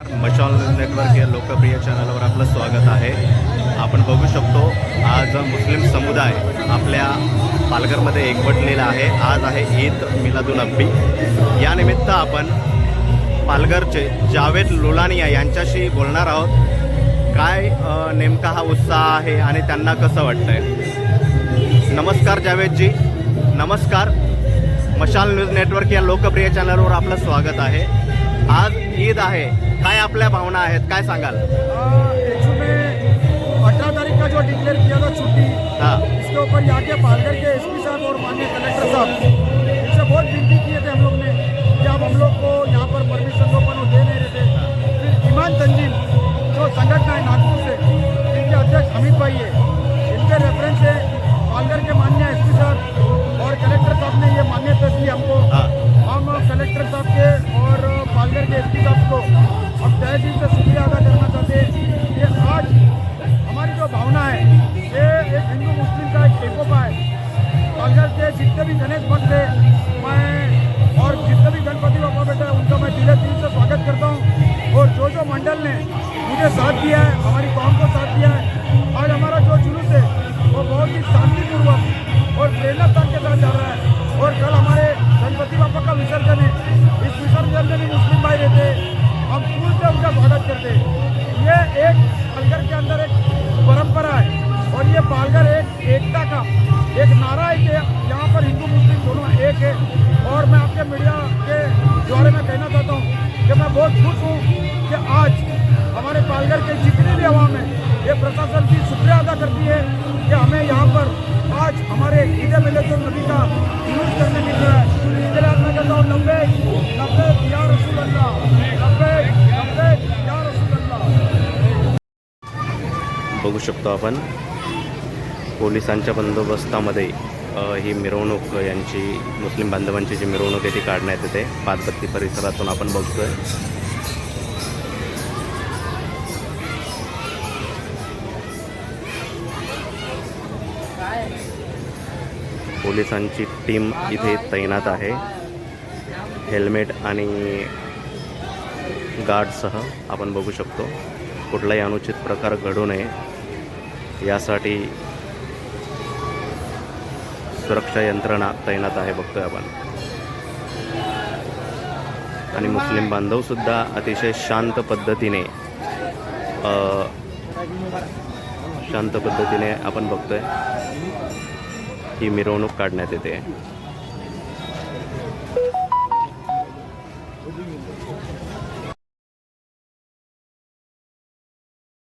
मशाल नेटवर्क या लोकप्रिय चॅनलवर आपलं स्वागत आहे. आपण बघू शकतो आज मुस्लिम समुदाय आपल्या पालघरमध्ये एकवटलेला आहे. आज आहे ईद मिलादुल अब्बी. यानिमित्त आपण पालघरचे जावेद लोलानिया यांच्याशी बोलणार आहोत. काय नेमका हा उत्साह आहे आणि त्यांना कसं वाटतंय? नमस्कार जावेदजी. नमस्कार. मशाल न्यूज नेटवर्क या लोकप्रिय चॅनलवर आपलं स्वागत आहे. आज ईद आहे. काय आपल्या भावना आहेत? काय सांगाल? अठारह तारीख का जो डिक्लेयर किया था छुट्टी हाँ. इसके ऊपर यहाँ के पालघर के एसपी साहब और माननीय कलेक्टर साहब इनसे बहुत विनती किए थे हम लोग ने कि आप हम लोग को यहाँ पर परमिशन दो पर दे नहीं रहे थे। फिर ईमान तंजीम जो संगठन है नागपुर से इनके अध्यक्ष अमित भाई है इनके रेफरेंस से जितने भी गणेश भक्त है मैं और जितने भी गणपति बाबा बेटा है, उनका मैं दिले दिल से स्वागत करता हूँ। और जो जो मंडल ने मुझे साथ दिया है, हमारी कौम को साथ दिया है। आज हमारा जो जुलूस है, वो बहुत ही शांतिपूर्वक और प्रेरणा स्थान के साथ जा रहा है। और कल हमारे गणपति बापा का विसर्जन है। इस विसर्जन में भी मुस्लिम भाई रहते हम फूल से उनका स्वागत करते ये एक पालघर के अंदर एक परंपरा है। और ये पालघर एक एकता का, एक नारा है कि यहाँ है और मैं आपके मीडिया के द्वारा मैं कहना चाहता हूँ कि मैं बहुत खुश हूँ कि आज हमारे पालघर के जितने भी आवाम है, ये प्रशासन की शुक्रिया अदा करती है कि हमें यहाँ पर आज हमारे ईद मिलत नबी का यूज़ करने मिल रहा है इसके लिए। मैं कहता हूँ नब्बे नब्बे या रसूल अल्लाह, नब्बे नब्बे या रसूल अल्लाह। बघू शकतो आपण पोलिसांच्या बंदोबस्तामध्ये ही मिरवणूक यांची मुस्लिम बांधवांची जी मिरवणूक आहे ती काढण्यात येते पाचबत्ती परिसरातून आपण बघतोय. पोलिसांची टीम इथे तैनात आहे. हेल्मेट आणि गार्डसह आपण बघू शकतो. कुठलाही अनुचित प्रकार घडू नये. यासाठी सुरक्षा यंत्रणा तैनात आहे बघतोय आपण. आणि मुस्लिम बांधवसुद्धा अतिशय शांत पद्धतीने शांत पद्धतीने आपण बघतोय. ही मिरवणूक काढण्यात येते.